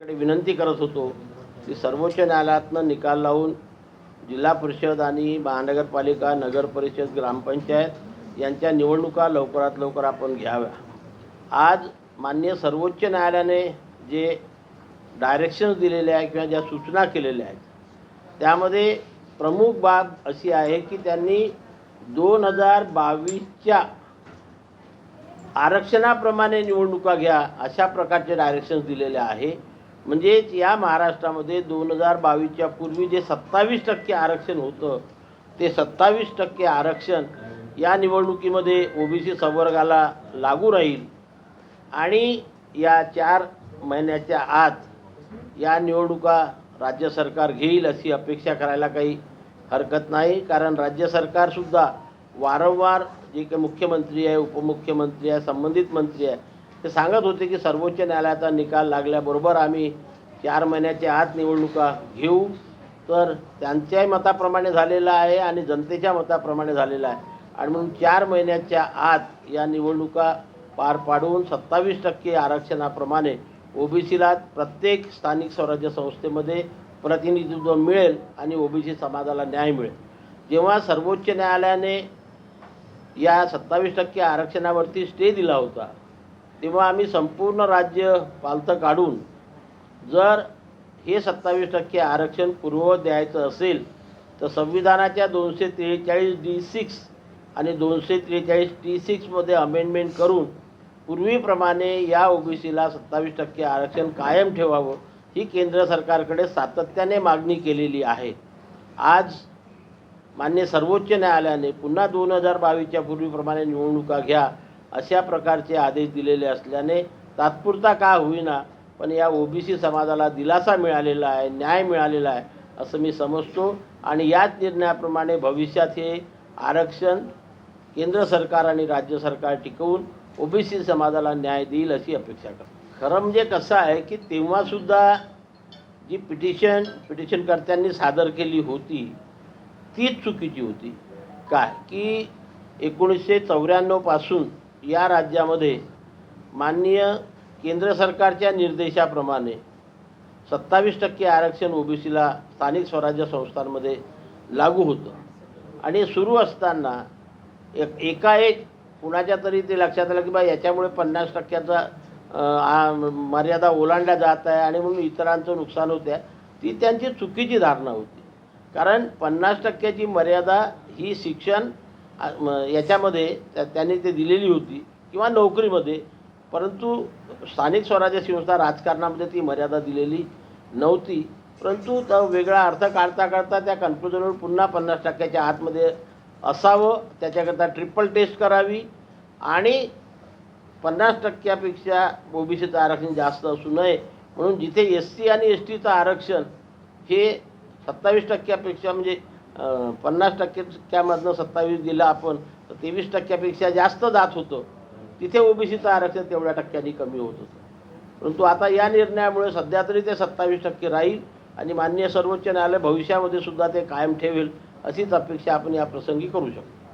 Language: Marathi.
कडे विनंती करत होतो की सर्वोच्च न्यायालयातनं निकाल लावून जिल्हा परिषद आणि महानगरपालिका नगर परिषद ग्रामपंचायत यांच्या निवडणुका लवकरात लवकर आपण घ्याव्या. आज माननीय सर्वोच्च न्यायालयाने जे डायरेक्शन्स दिलेले आहे किंवा ज्या सूचना केलेल्या आहेत त्यामध्ये प्रमुख बाब अशी आहे की त्यांनी दोन हजार बावीसच्या आरक्षणाप्रमाणे निवडणुका घ्या अशा प्रकारचे डायरेक्शन्स दिलेले आहे. म्हणजेच या महाराष्ट्रामध्ये दोन हजार बावीसच्या पूर्वी जे सत्तावीस टक्के आरक्षण होतं ते सत्तावीस टक्के आरक्षण या निवडणुकीमध्ये ओबीसी संवर्गाला लागू राहील. आणि या चार महिन्याच्या आत या निवडणुका राज्य सरकार घेईल अशी अपेक्षा करायला काही हरकत नाही. कारण राज्य सरकारसुद्धा वारंवार जे काही मुख्यमंत्री आहे उपमुख्यमंत्री आहे संबंधित मंत्री आहे ते सांगत होते की सर्वोच्च न्यायालयाचा निकाल लागल्याबरोबर आम्ही चार महिन्याच्या आत निवडणुका घेऊ. तर त्यांच्याही मताप्रमाणे झालेला आहे आणि जनतेच्या मताप्रमाणे झालेला आहे. आणि म्हणून चार महिन्याच्या आत या निवडणुका पार पाडून सत्तावीस टक्के आरक्षणाप्रमाणे ओबीसीला प्रत्येक स्थानिक स्वराज्य संस्थेमध्ये प्रतिनिधित्व मिळेल आणि ओबीसी समाजाला न्याय मिळेल. जेव्हा सर्वोच्च न्यायालयाने या सत्तावीस टक्के आरक्षणावरती स्टे दिला होता तेव्हा आम्ही संपूर्ण राज्य पालथं काढून जर हे सत्तावीस टक्के आरक्षण पूर्ववत द्यायचं असेल तर संविधानाच्या दोनशे त्रेचाळीस डी सिक्स आणि दोनशे त्रेचाळीस टी सिक्समध्ये अमेंडमेंट करून पूर्वीप्रमाणे या ओबीसीला सत्तावीस टक्के आरक्षण कायम ठेवावं ही केंद्र सरकारकडे सातत्याने मागणी केलेली आहे. आज मान्य सर्वोच्च न्यायालयाने पुन्हा दोन हजार बावीसच्या पूर्वीप्रमाणे निवडणुका घ्या अशा प्रकारचे आदेश दिलेले असल्याने तात्पुरता का होईना पण या ओबीसी समाजाला दिलासा मिळालेला आहे न्याय मिळालेला आहे असं मी समजतो. आणि याच निर्णयाप्रमाणे भविष्यात हे आरक्षण केंद्र सरकार आणि राज्य सरकार टिकवून ओबीसी समाजाला न्याय देईल अशी अपेक्षा करतो. खरं म्हणजे कसं आहे की तेव्हासुद्धा जी पिटिशन पिटिशनकर्त्यांनी सादर केली होती तीच चुकीची होती. काय? की एकोणीसशे चौऱ्याण्णवपासून या राज्यामध्ये माननीय केंद्र सरकारच्या निर्देशाप्रमाणे सत्तावीस टक्के आरक्षण ओबीसीला स्थानिक स्वराज्य संस्थांमध्ये लागू होतं. आणि सुरू असताना एक एकाएक कुणाच्या तरी ते लक्षात आलं की बा याच्यामुळे पन्नास टक्क्याचा मर्यादा ओलांडल्या जात आहे आणि म्हणून इतरांचं नुकसान होत आहे ती त्यांची चुकीची धारणा होती. कारण पन्नास टक्क्याची मर्यादा ही शिक्षण याच्यामध्ये त्या- त्यांनी ते दिलेली होती किंवा नोकरीमध्ये परंतु स्थानिक स्वराज्य संस्था राजकारणामध्ये ती मर्यादा दिलेली नव्हती. परंतु तो वेगळा अर्थ काढता काढता त्या कन्फ्युजनवर पुन्हा पन्नास टक्क्याच्या आतमध्ये असावं त्याच्याकरता ट्रिपल टेस्ट करावी आणि पन्नास टक्क्यापेक्षा ओबीसीचं आरक्षण जास्त असू नये म्हणून जिथे एस सी आणि एस टीचं आरक्षण हे सत्तावीस टक्क्यापेक्षा म्हणजे पन्नास पन्नास टक्क्यामधनं सत्तावीस दिलं आपण तर तेवीस टक्क्यापेक्षा जास्त जात होतं. तिथे ओबीसीचं आरक्षण तेवढ्या टक्क्यांनी कमी होत होतं. परंतु आता या निर्णयामुळे सध्या तरी ते सत्तावीस टक्के राहील आणि माननीय सर्वोच्च न्यायालय भविष्यामध्ये सुद्धा ते कायम ठेवेल अशीच अपेक्षा आपण या प्रसंगी करू शकतो.